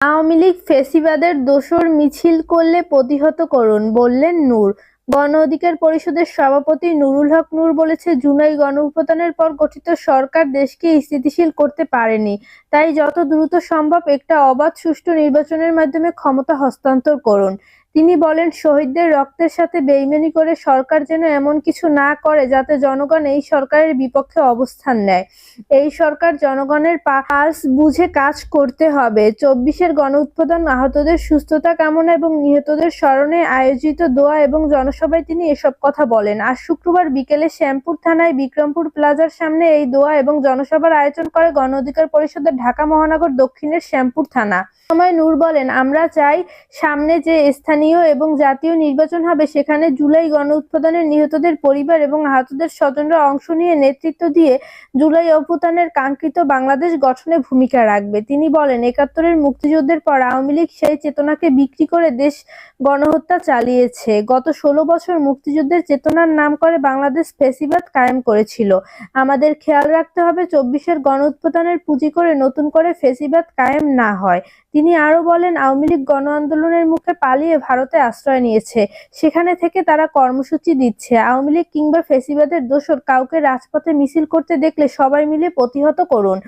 আওয়ামী লীগ ফেসিবাদের দোসর মিছিল করলে প্রতিহত করুন, বললেন নূর। গণ অধিকার পরিষদের সভাপতি নুরুল হক নূর বলেছে, জুনাই গণঅভ্যুত্থানের পর গঠিত সরকার দেশকে স্থিতিশীল করতে পারেনি। তাই যত দ্রুত সম্ভব একটা অবাধ সুষ্ঠু নির্বাচনের মাধ্যমে ক্ষমতা হস্তান্তর করুন। তিনি বলেন, শহীদদের রক্তের সাথে বেইমানি করে সরকার যেন এমন কিছু না করে যাতে জনগণ এই সরকারের বিপক্ষে অবস্থান নেয়। এই সরকার জনগণের পাস বুঝে কাজ করতে হবে। চব্বিশের গণ উৎপাদন, আহতদের সুস্থতা কামনা এবং নিহতদের স্মরণে আয়োজিত দোয়া এবং জনসভায় তিনি এসব কথা বলেন। আজ শুক্রবার বিকেলে শ্যামপুর থানায় বিক্রমপুর প্লাজার সামনে এই দোয়া এবং জনসভার আয়োজন করে গণ অধিকার পরিষদের ঢাকা মহানগর দক্ষিণের শ্যামপুর থানা। সময় নূর বলেন, আমরা চাই সামনে যে স্থানীয় এবং জাতীয় নির্বাচন হবে। সেখানে জুলাই গণ উৎপাদনের নিহতদের পরিবার এবং আহতদের স্বজনরা অংশ নিয়ে নেতৃত্ব দিয়ে জুলাই অভ্যুত্থানের কাঙ্ক্ষিত বাংলাদেশ গঠনে ভূমিকা রাখবে। তিনি বলেন, একাত্তরের মুক্তিযুদ্ধের পর আওয়ামী লীগ সেই চেতনাকে বিক্রি করে দেশ গণহত্যা চালিয়েছে। গত ষোলো বছর মুক্তিযুদ্ধের চেতনার নাম করে বাংলাদেশ ফেসিবাদ কায়েম করেছিল। আমাদের খেয়াল রাখতে হবে, চব্বিশের গণ উৎপাদনের পুঁজি করে নতুন করে ফেসিবাদ কায়েম না হয়। তিনি আরও বলেন, আওয়ামী লীগ গণ আন্দোলনের মুখে পালিয়ে ভারতে আশ্রয় নিয়েছে। সেখানে থেকে তারা কর্মসূচি দিচ্ছে আওয়ামী লীগ কিংবা ফেসিবাদের দোষর কাউকে রাজপথে মিছিল করতে দেখলে সবাই মিলে প্রতিহত করুন।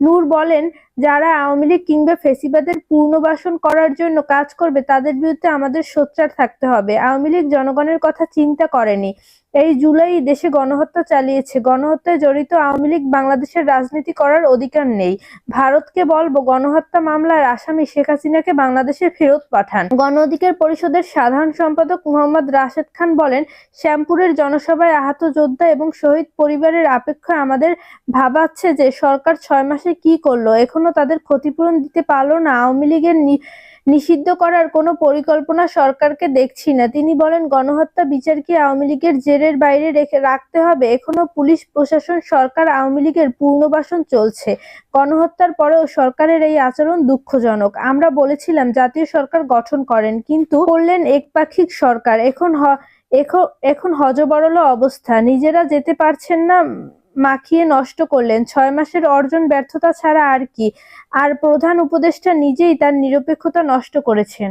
নূর বলেন যারা আওয়ামী লীগ কিংবা ফেসিবাদের পুনর্বাসন করার জন্য কাজ করবে, তাদের বিরুদ্ধে আমাদের সোচ্চার থাকতে হবে। আওয়ামী লীগ জনগণের কথা চিন্তা করেনি। এই জুলাই দেশে গণহত্যা চালিয়েছে। গণহত্যায় জড়িত আওয়ামী লীগ বাংলাদেশের রাজনীতি করার অধিকার নেই। ভারতকে বলব, গণহত্যা মামলার আসামি শেখ হাসিনাকে বাংলাদেশে ফেরত পাঠান। গণ অধিকার পরিষদের সাধারণ সম্পাদক মোহাম্মদ রাশেদ খান বলেন, শ্যামপুরের জনসভায় আহত যোদ্ধা এবং শহীদ পরিবারের আপেক্ষায় আমাদের ভাবাচ্ছে যে সরকার ছয় মাসে কি করল। এখনও তাদের ক্ষতিপূরণ দিতে পারল না। আওয়ামী লীগের নিষিদ্ধ করার কোনো পরিকল্পনা সরকারকে দেখছি না। তিনি বলেন, গণহত্যা বিচার কি আওয়ামী লীগের জেরের বাইরে রেখে রাখতে হবে? এখনও পুলিশ, প্রশাসন, সরকার আওয়ামী লীগের পুনর্বাসন চলছে। গণহত্যার পরেও সরকারের এই আচরণ দুঃখজনক। আমরা বলেছিলাম, জাতীয় সরকার গঠন করেন, কিন্তু করলেন একপাক্ষিক সরকার। এখন এখন হজবরল অবস্থা। নিজেরা যেতে পারছেন না মাখিয়ে নষ্ট করলেন। ছয় মাসের অর্জন ব্যর্থতা ছাড়া আর কি। আর প্রধান উপদেষ্টা নিজেই তার নিরপেক্ষতা নষ্ট করেছেন।